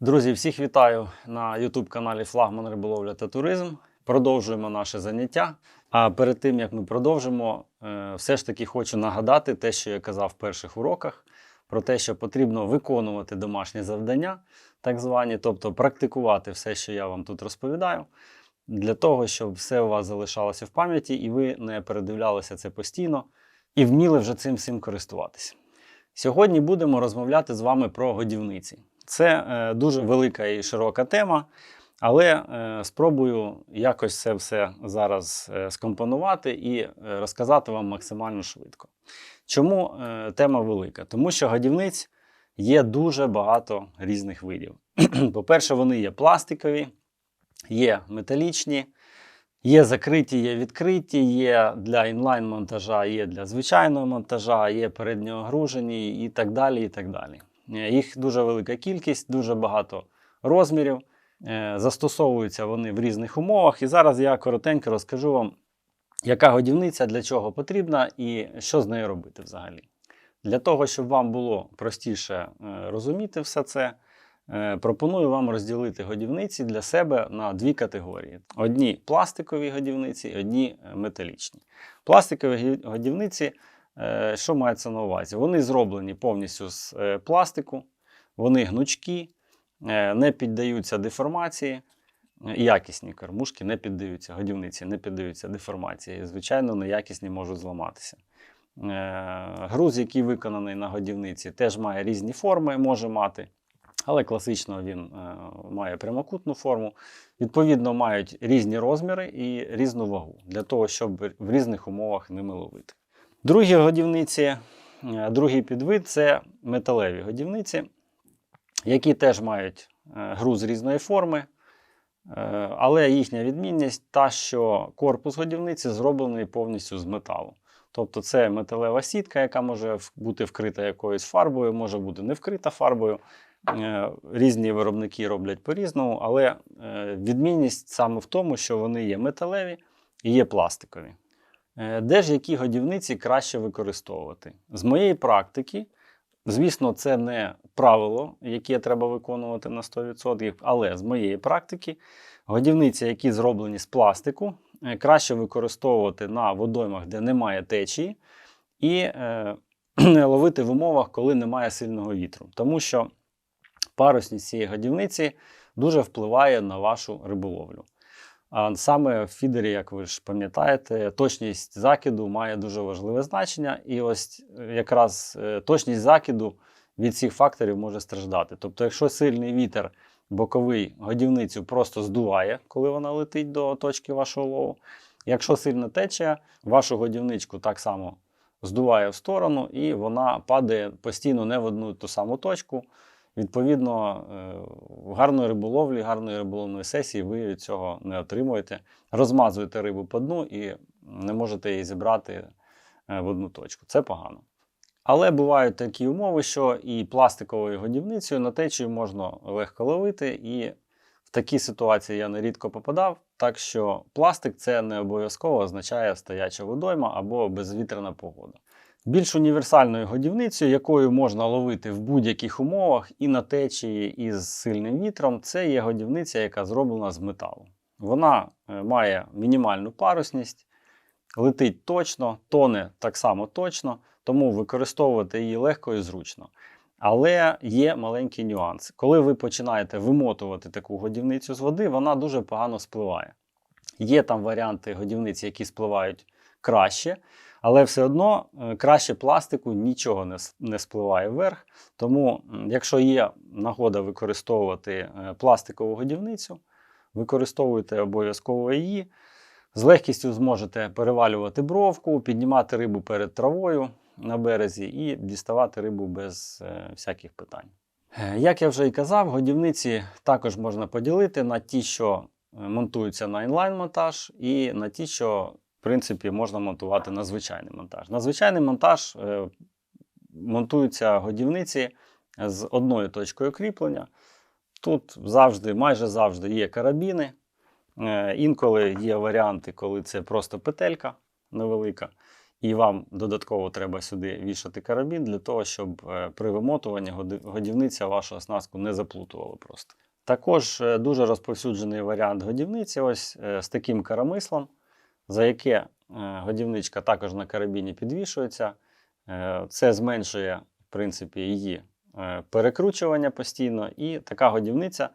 Друзі, всіх вітаю на YouTube каналі Флагман Риболовля та Туризм. Продовжуємо наше заняття. А перед тим як ми продовжимо, е, все ж таки хочу нагадати те, що я казав в перших уроках, про те, що потрібно виконувати домашні завдання, так звані, тобто практикувати все, що я вам тут розповідаю, для того, щоб все у вас залишалося в пам'яті і ви не передивлялися це постійно і вміли вже цим всім користуватися. Сьогодні будемо розмовляти з вами про годівниці. Це е, дуже велика і широка тема, але е, спробую якось це все зараз е, скомпонувати і розказати вам максимально швидко. Чому тема велика? Тому що годівниць є дуже багато різних видів. По-перше, вони є пластикові, є металічні, Є закриті, є відкриті, є для інлайн-монтажа, є для звичайного монтажа, є передньогружені і так далі. і так далі. Е, Їх дуже велика кількість, дуже багато розмірів. Е, Застосовуються вони в різних умовах. І зараз я коротенько розкажу вам, яка годівниця для чого потрібна і що з нею робити взагалі. Для того, щоб вам було простіше е, розуміти все це, Пропоную вам розділити годівниці для себе на дві категорії: одні пластикові годівниці, одні металічні. Пластикові годівниці, що мається на увазі? Вони зроблені повністю з е, пластику, вони гнучкі, е, не піддаються деформації. е, Якісні кормушки не піддаються, годівниці не піддаються деформації. Звичайно, неякісні можуть зламатися. Е, Груз, який виконаний на годівниці, теж має різні форми, може мати. Але класично він е, має прямокутну форму. Відповідно, мають різні розміри і різну вагу для того, щоб в різних умовах ними ловити. Другі годівниці, е, другий підвид це металеві годівниці, які теж мають е, груз різної форми. Е, Але їхня відмінність та, що корпус годівниці зроблений повністю з металу. Тобто це металева сітка, яка може бути вкрита якоюсь фарбою, може бути не вкрита фарбою. Різні виробники роблять по-різному, але відмінність саме в тому, що вони є металеві і є пластикові. Е, Де ж які годівниці краще використовувати? З моєї практики, звісно, це не правило, яке треба виконувати на 100%, але з моєї практики годівниці, які зроблені з пластику, е, краще використовувати на водоймах, де немає течії, і е, ловити в умовах, коли немає сильного вітру. Тому що парусність цієї годівниці дуже впливає на вашу риболовлю. Саме в фідері, як ви ж пам'ятаєте, точність закиду має дуже важливе значення, і ось е, якраз е, точність закиду від цих факторів може страждати. Тобто, якщо сильний вітер боковий годівницю просто здуває, коли вона летить до точки вашого лову. Якщо сильна течія, вашу годівничку так само здуває в сторону, і вона падає постійно не в одну ту саму точку. Відповідно, е, гарної риболовлі, гарної риболовної сесії ви цього не отримуєте. Розмазуєте рибу по дну і не можете її зібрати е, в одну точку. Це погано. Але бувають такі умови, що і пластиковою годівницею на течію можна легко ловити, і в такі ситуації я нерідко попадав. Так що пластик це не обов'язково означає стояча водойма або безвітряна погода. Більш універсальною годівницею, якою можна ловити в будь-яких умовах і на течії, і з сильним вітром, це є годівниця, яка зроблена з металу. Вона е, має мінімальну парусність, летить точно, тоне так само точно, тому використовувати її легко і зручно. Але є маленький нюанс. Коли ви починаєте вимотувати таку годівницю з води, вона дуже погано спливає. Є там варіанти годівниць, які спливають краще, але все одно е, краще пластику нічого не, спливає вверх. Тому, якщо є нагода використовувати е, пластикову годівницю, використовуйте обов'язково її. З легкістю зможете перевалювати бровку, піднімати рибу перед травою на березі і діставати рибу без е, всяких питань. Як я вже і казав, годівниці також можна поділити на ті, що монтуються на інлайн-монтаж, і на ті, що принципі можна монтувати на звичайний монтаж. На звичайний монтаж е, монтуються годівниці з одною точкою кріплення. Тут завжди, майже завжди є карабіни. Е, Інколи є варіанти, коли це просто петелька невелика. і вам додатково треба сюди вішати карабін для того, щоб е, при вимотуванні годівниця вашу оснастку не заплутувала просто. Також е, дуже розповсюджений варіант годівниці ось е, з таким карамислом, за яке е, годівничка також на карабіні підвішується. Е, Це зменшує, в принципі, її е, перекручування постійно, і така годівниця,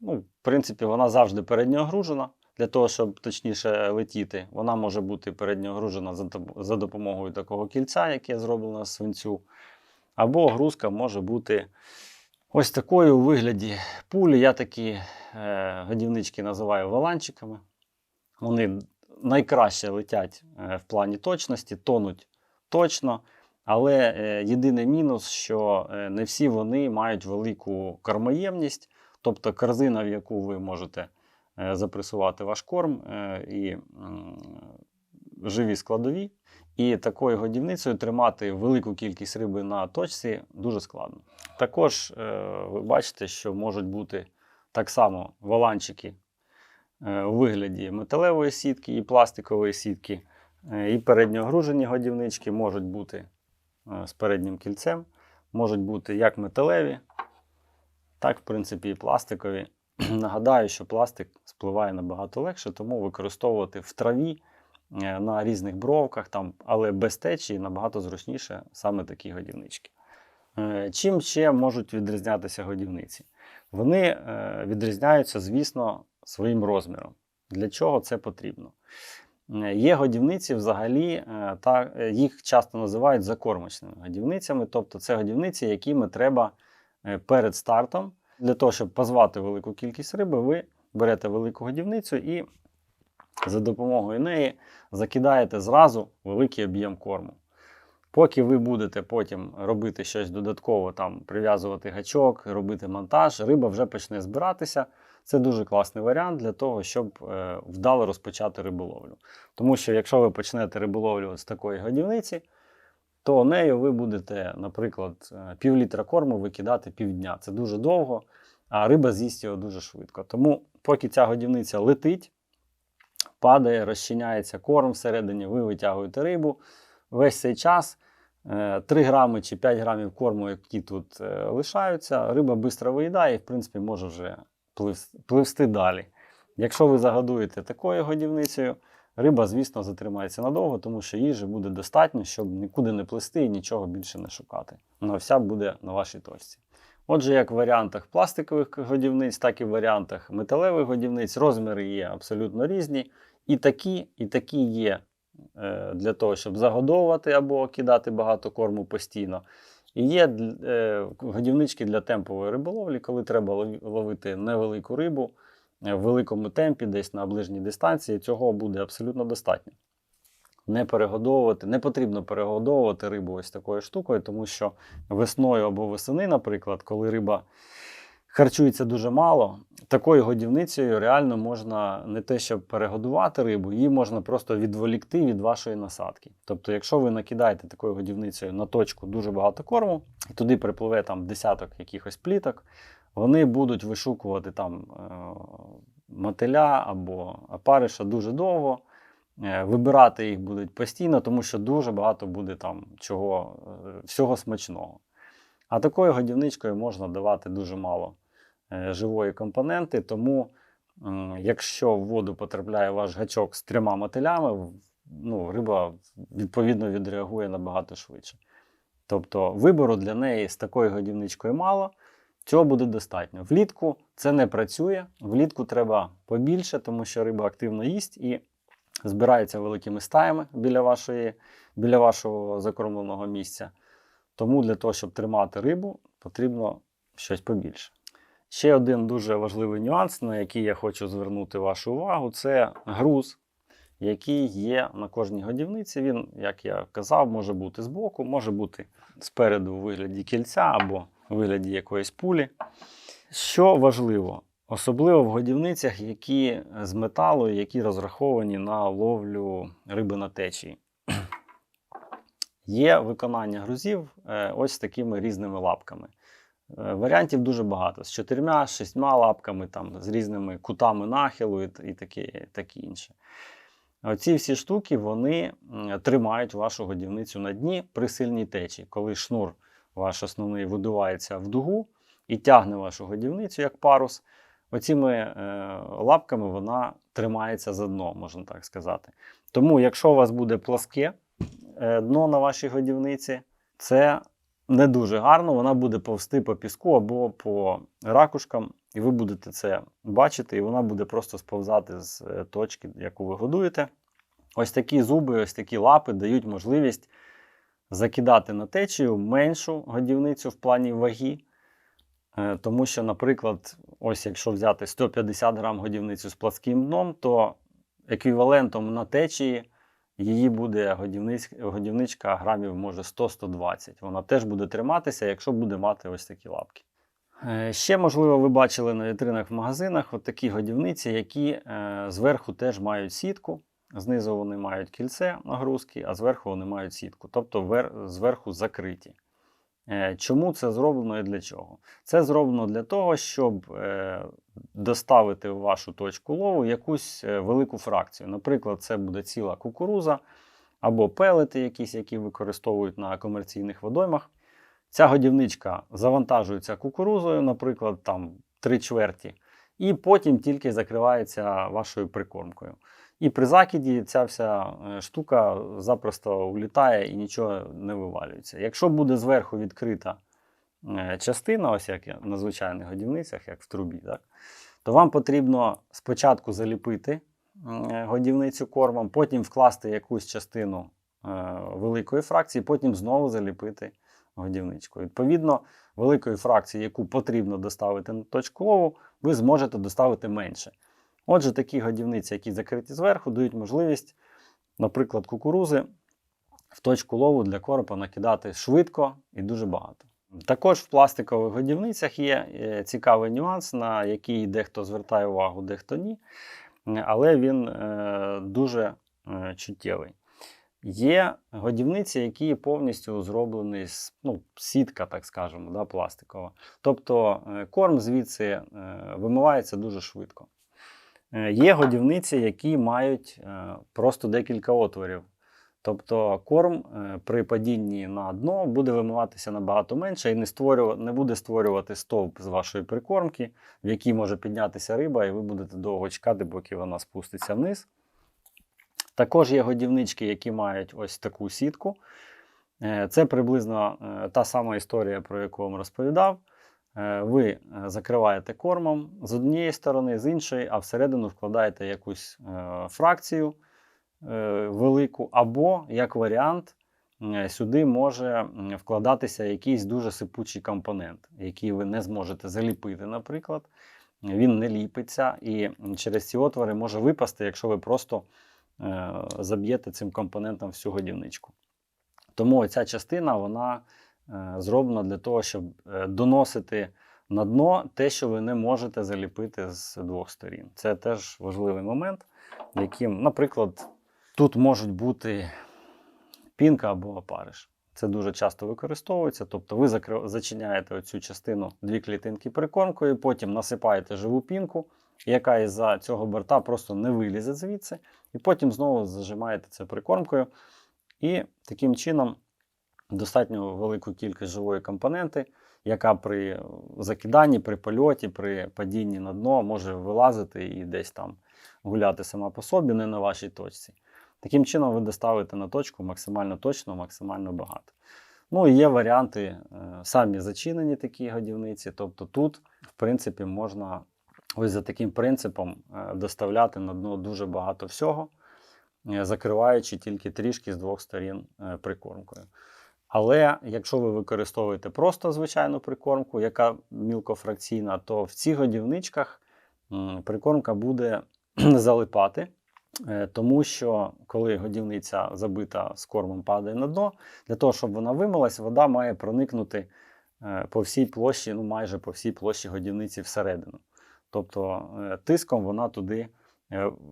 ну, в принципі, вона завжди передньогружена. Для того, щоб точніше летіти, вона може бути передньогружена за, допомогою такого кільця, яке зроблено з свинцю. Або грузка може бути ось такою у вигляді пулі. Я такі е, годівнички називаю валанчиками. Вони найкраще летять е, в плані точності, тонуть точно. Але е, єдиний мінус, що е, не всі вони мають велику кормоємність, тобто корзина, в яку ви можете запресувати ваш корм і живі складові. І такою годівницею тримати велику кількість риби на точці дуже складно. Також ви бачите, що можуть бути так само валанчики у вигляді металевої сітки і пластикової сітки, Е, і передньогружені годівнички можуть бути е, з переднім кільцем, можуть бути як металеві, так, в принципі, і пластикові. Нагадаю, що пластик спливає набагато легше, тому використовувати в траві е, на різних бровках, там, але без течії набагато зручніше саме такі годівнички. Е, Чим ще можуть відрізнятися годівниці? Вони е, відрізняються, звісно, своїм розміром. Для чого це потрібно? Е, Є годівниці взагалі, е, та, е, їх часто називають закормочними годівницями, тобто це годівниці, якими треба перед стартом, для того, щоб позвати велику кількість риби, ви берете велику годівницю і за допомогою неї закидаєте зразу великий об'єм корму. Поки ви будете потім робити щось додатково, там прив'язувати гачок, робити монтаж, риба вже почне збиратися. Це дуже класний варіант для того, щоб е, вдало розпочати риболовлю. Тому що якщо ви почнете риболовлю з такої годівниці, то нею ви будете, наприклад, е, пів літра корму викидати півдня. Це дуже довго, а риба з'їсть його дуже швидко. Тому, поки ця годівниця летить, падає, розчиняється корм всередині, ви витягуєте рибу. Весь цей час е, 3 грами чи 5 грамів корму, які тут е, лишаються, риба швидко виїдає і, в принципі, може вже пливсти далі. Якщо ви загодуєте такою годівницею, риба, звісно, затримається надовго, тому що їжі буде достатньо, щоб нікуди не плисти і нічого більше не шукати. Вона вся буде на вашій точці. Отже, як в варіантах пластикових годівниць, так і в варіантах металевих годівниць розміри є абсолютно різні. І такі, і такі є е, для того, щоб загодовувати або кидати багато корму постійно. І є е, годівнички для темпової риболовлі, коли треба ловити невелику рибу е, в великому темпі, десь на ближній дистанції. Цього буде абсолютно достатньо. Не перегодовувати, не потрібно перегодовувати рибу ось такою штукою, тому що весною або восени, наприклад, коли риба харчується дуже мало, такою годівницею реально можна не те, щоб перегодувати рибу, її можна просто відволікти від вашої насадки. Тобто, якщо ви накидаєте такою годівницею на точку дуже багато корму, і туди припливе там десяток якихось пліток, вони будуть вишукувати там е, мотиля або опариша дуже довго. Е, Вибирати їх будуть постійно, тому що дуже багато буде там чого, е, всього смачного. А такою годівничкою можна давати дуже мало живої компоненти, тому якщо в воду потрапляє ваш гачок з трьома мотилями, ну, риба відповідно відреагує набагато швидше. Тобто вибору для неї з такою годівничкою мало, цього буде достатньо. Влітку це не працює, влітку треба побільше, тому що риба активно їсть і збирається великими стаями біля, вашої, біля вашого закормленого місця. Тому для того, щоб тримати рибу, потрібно щось побільше. Ще один дуже важливий нюанс, на який я хочу звернути вашу увагу, це груз, який є на кожній годівниці. Він, як я казав, може бути збоку, може бути спереду у вигляді кільця або у вигляді якоїсь пулі. Що важливо, особливо в годівницях, які з металу, які розраховані на ловлю риби на течії. Є виконання грузів е, ось такими різними лапками. Е, Варіантів дуже багато: з чотирма, шістьма лапками, там, з різними кутами нахилу і, і таке, таке інше. Оці всі штуки вони тримають вашу годівницю на дні при сильній течії, коли шнур ваш основний видувається в дугу і тягне вашу годівницю як парус. Оціми е, лапками вона тримається за дно, можна так сказати. Тому, якщо у вас буде пласке е, дно на вашій годівниці, це не дуже гарно, вона буде повсти по піску або по ракушкам, і ви будете це бачити, і вона буде просто сповзати з е, точки, яку ви годуєте. Ось такі зуби, ось такі лапи дають можливість закидати на течію меншу годівницю в плані ваги. Е, Тому що, наприклад, ось якщо взяти 150 грам годівницю з пласким дном, то еквівалентом на течії її буде годівничка грамів може 100-120. Вона теж буде триматися, якщо буде мати ось такі лапки. Е, Ще, можливо, ви бачили на вітринах в магазинах от такі годівниці, які е, зверху теж мають сітку. Знизу вони мають кільце нагрузки, а зверху вони мають сітку, тобто зверху закриті. Е, Чому це зроблено і для чого? Це зроблено для того, щоб е, доставити в вашу точку лову якусь е, велику фракцію. Наприклад, це буде ціла кукуруза або пелети, якісь, які використовують на комерційних водоймах. Ця годівничка завантажується кукурузою, наприклад, там 3 чверті, і потім тільки закривається вашою прикормкою. І при закиді ця вся е, штука запросто улітає і нічого не вивалюється. Якщо буде зверху відкрита е, частина, ось як на звичайних годівницях, як в трубі, так, то вам потрібно спочатку заліпити е, годівницю кормом, потім вкласти якусь частину великої фракції, потім знову заліпити годівничку. Відповідно, великої фракції, яку потрібно доставити на точку ви зможете доставити менше. Отже, такі годівниці, які закриті зверху, дають можливість, наприклад, кукурузи в точку лову для коропа накидати швидко і дуже багато. Також в пластикових годівницях є е, цікавий нюанс, на який дехто звертає увагу, дехто ні, але він е, дуже е, чуттєвий. Є годівниці, які повністю зроблені з ну, сітка, так скажемо, да, пластикова. Тобто корм звідси вимивається дуже швидко. Е, Є годівниці, які мають е, просто декілька отворів. Тобто корм е, при падінні на дно буде вимиватися набагато менше і не, створюва- не буде створювати стовп з вашої прикормки, в якій може піднятися риба, і ви будете довго чекати, поки вона спуститься вниз. Також є годівнички, які мають ось таку сітку. Це приблизно та сама історія, про яку вам розповідав. Е, Ви е, закриваєте кормом з однієї сторони, з іншої, а всередину вкладаєте якусь е, фракцію велику, або, як варіант, сюди може вкладатися якийсь дуже сипучий компонент, який ви не зможете заліпити, наприклад. Він не ліпиться, і через ці отвори може випасти, якщо ви просто заб'єте цим компонентом всю годівничку. Тому ця частина вона е, зроблена для того, щоб е, доносити на дно те, що ви не можете заліпити з двох сторін. Це теж важливий момент, яким, наприклад, тут можуть бути пінка або опариш. Це дуже часто використовується. Тобто ви зачиняєте оцю частину дві клітинки прикормкою, потім насипаєте живу пінку, яка із-за цього борта просто не вилізе звідси, і потім знову зажимаєте це прикормкою. І таким чином достатньо велику кількість живої компоненти, яка при закиданні, при польоті, при падінні на дно може вилазити і десь там гуляти сама по собі, не на вашій точці. Таким чином ви доставите на точку максимально точно, максимально багато. Ну і є варіанти е, самі зачинені такі годівниці. Тобто тут, в принципі, можна ось за таким принципом е, доставляти на дно дуже багато всього, е, закриваючи тільки трішки з двох сторін прикормкою. Але якщо ви використовуєте просто звичайну прикормку, яка мілкофракційна, то в цих годівничках прикормка буде залипати. Е, Тому що коли годівниця забита з кормом падає на дно, для того, щоб вона вимилась, вода має проникнути е, по всій площі, ну майже по всій площі годівниці всередину. Тобто е, тиском вона туди,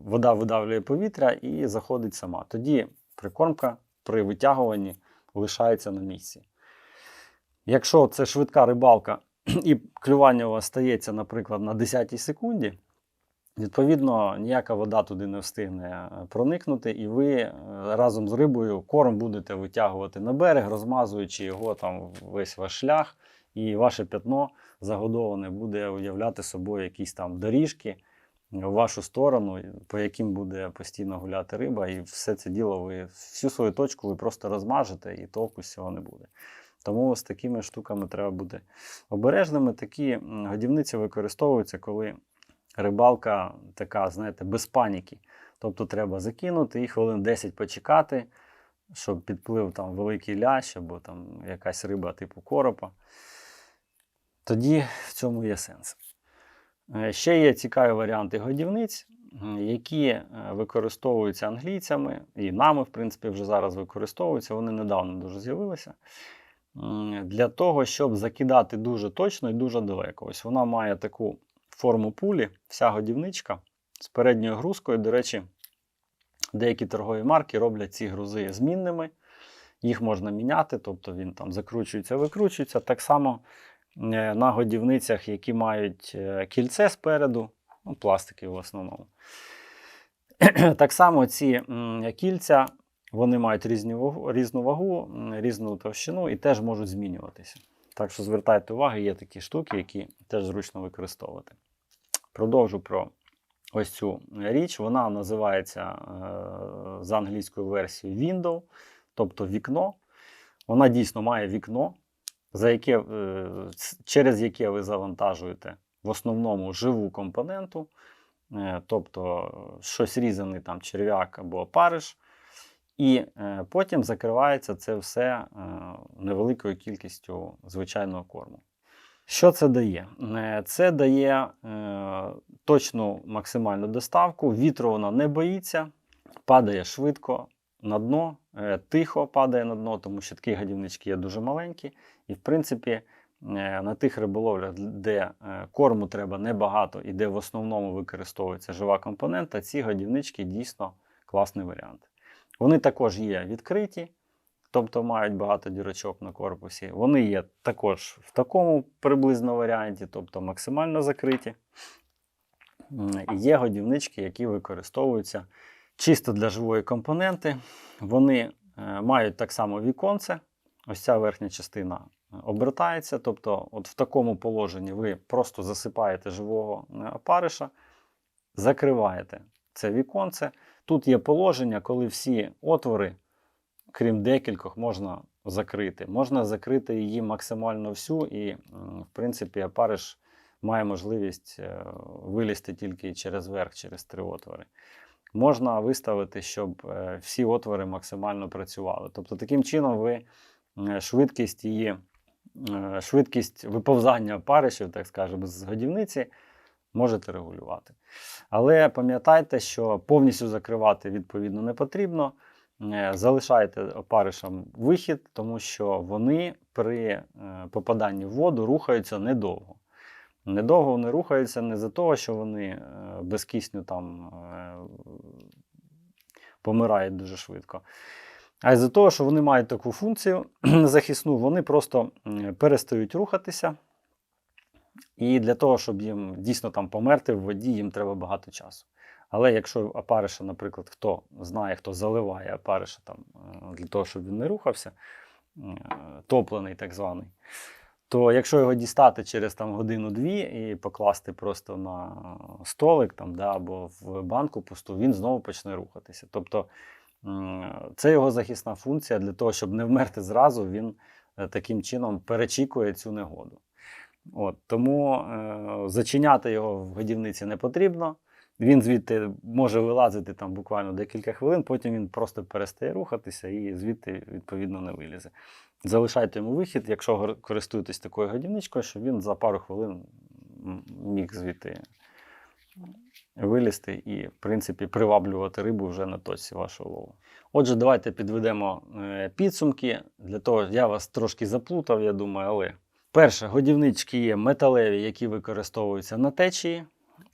вода видавлює повітря і заходить сама. Тоді прикормка при витягуванні лишається на місці. Якщо це швидка рибалка і клювання у вас стається, наприклад, на 10 секунді, Відповідно, ніяка вода туди не встигне е, проникнути, і ви е, разом з рибою корм будете витягувати на берег, розмазуючи його там весь ваш шлях, і ваше пятно загодоване буде уявляти собою якісь там доріжки в вашу сторону, по яким буде постійно гуляти риба, і все це діло ви всю свою точку ви просто розмажете, і толку з цього не буде. Тому з такими штуками треба бути обережними. Такі годівниці використовуються, коли рибалка така, знаєте, без паніки. Тобто треба закинути і хвилин 10 почекати, щоб підплив там великий лящ або там якась риба типу коропа. Тоді в цьому є сенс. Е, Ще є цікаві варіанти годівниць, які е, використовуються англійцями, і нами, в принципі, вже зараз використовуються. Вони недавно дуже з'явилися. Для того, щоб закидати дуже точно і дуже далеко. Ось вона має таку форму пулі, вся годівничка з передньою грузкою. До речі, деякі торгові марки роблять ці грузи змінними. Їх можна міняти, тобто він там закручується, викручується. Так само на годівницях, які мають е, кільце спереду, ну, пластики в основному. Так само ці кільця вони мають різні вагу, різну вагу, різну товщину і теж можуть змінюватися. Так що звертайте увагу, є такі штуки, які теж зручно використовувати. Продовжу про ось цю річ. Вона називається е, за англійською версією Window, тобто вікно. Вона дійсно має вікно, за яке, е, через яке ви завантажуєте в основному живу компоненту, е, тобто е, щось різаний там черв'як або опариш. І потім закривається це все невеликою кількістю звичайного корму. Що це дає? Це дає точну максимальну доставку. Вітру вона не боїться, падає швидко на дно, тихо падає на дно, тому що такі гадівнички є дуже маленькі. І, в принципі, е, на тих риболовлях, де е, корму треба небагато і де в основному використовується жива компонента, ці годівнички дійсно класний варіант. Вони також є відкриті, тобто мають багато дірочок на корпусі. Вони є також в такому приблизно варіанті, тобто максимально закриті. Є годівнички, які використовуються чисто для живої компоненти. Вони е, мають так само віконце. Ось ця верхня частина е, обертається. Тобто, от в такому положенні ви просто засипаєте живого е, опариша, закриваєте це віконце. Тут є положення, коли всі отвори, крім декількох, можна закрити. Можна закрити її максимально всю, і, в принципі, опариш має можливість е, вилізти тільки через верх, через три отвори. Можна виставити, щоб всі отвори максимально працювали. Тобто, таким чином ви швидкість її, е, швидкість виповзання опаришів, так скажемо, з годівниці можете регулювати. Але пам'ятайте, що повністю закривати відповідно не потрібно. Е, Залишайте опаришам вихід, тому що вони при е, попаданні в воду рухаються недовго. Недовго вони рухаються не за того, що вони е, без кисню там е, помирають дуже швидко. А й за того, що вони мають таку функцію захисну, вони просто перестають рухатися. І для того, щоб їм дійсно там померти в воді, їм треба багато часу. Але якщо опариша, наприклад, хто знає, хто заливає опариша там, е, для того, щоб він не рухався, е, топлений так званий, то якщо його дістати через там, годину-дві і покласти просто на столик там, да, або в банку пусту, він знову почне рухатися. Тобто це його захисна функція для того, щоб не вмерти зразу, він е, таким чином перечікує цю негоду. От, тому е, зачиняти його в годівниці не потрібно. Він звідти може вилазити там буквально декілька хвилин, потім він просто перестає рухатися і звідти, відповідно, не вилізе. Залишайте йому вихід, якщо користуєтесь такою годівничкою, щоб він за пару хвилин міг звідти вилізти і, в принципі, приваблювати рибу вже на точці вашого лову. Отже, давайте підведемо е, підсумки. Для того я вас трошки заплутав, я думаю, але перше, годівнички є металеві, які використовуються на течії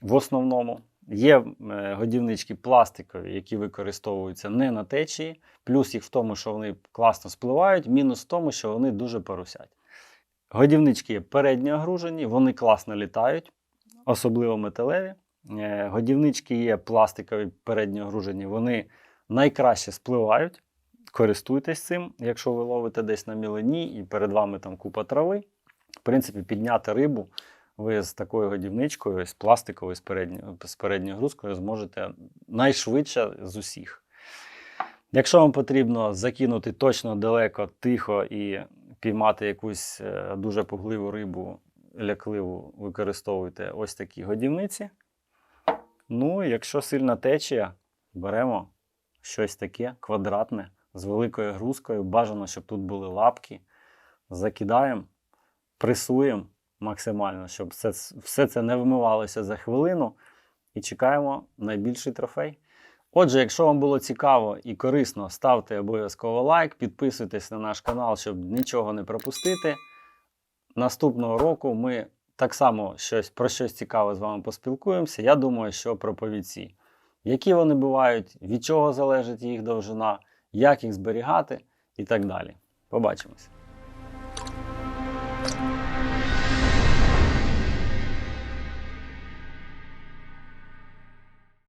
в основному. Є е, годівнички пластикові, які використовуються не на течії. Плюс їх в тому, що вони класно спливають, мінус в тому, що вони дуже парусять. Годівнички передньо огружені, вони класно літають, особливо металеві. Е, Годівнички є пластикові передньогружені, вони найкраще спливають. Користуйтесь цим, якщо ви ловите десь на мілині і перед вами там купа трави. В принципі, підняти рибу ви з такою годівничкою, з пластиковою, з передньою, з передньою грузкою зможете найшвидше з усіх. Якщо вам потрібно закинути точно далеко, тихо і піймати якусь е, дуже пугливу рибу, лякливу, використовуйте ось такі годівниці. Ну, якщо сильна течія, беремо щось таке квадратне з великою грузкою. Бажано, щоб тут були лапки. Закидаємо, пресуємо максимально, щоб все, все це не вмивалося за хвилину. І чекаємо найбільший трофей. Отже, якщо вам було цікаво і корисно, ставте обов'язково лайк, підписуйтесь на наш канал, щоб нічого не пропустити. Наступного року ми так само щось, про щось цікаве з вами поспілкуємося. Я думаю, що про повідці. Які вони бувають, від чого залежить їх довжина, як їх зберігати і так далі. Побачимось!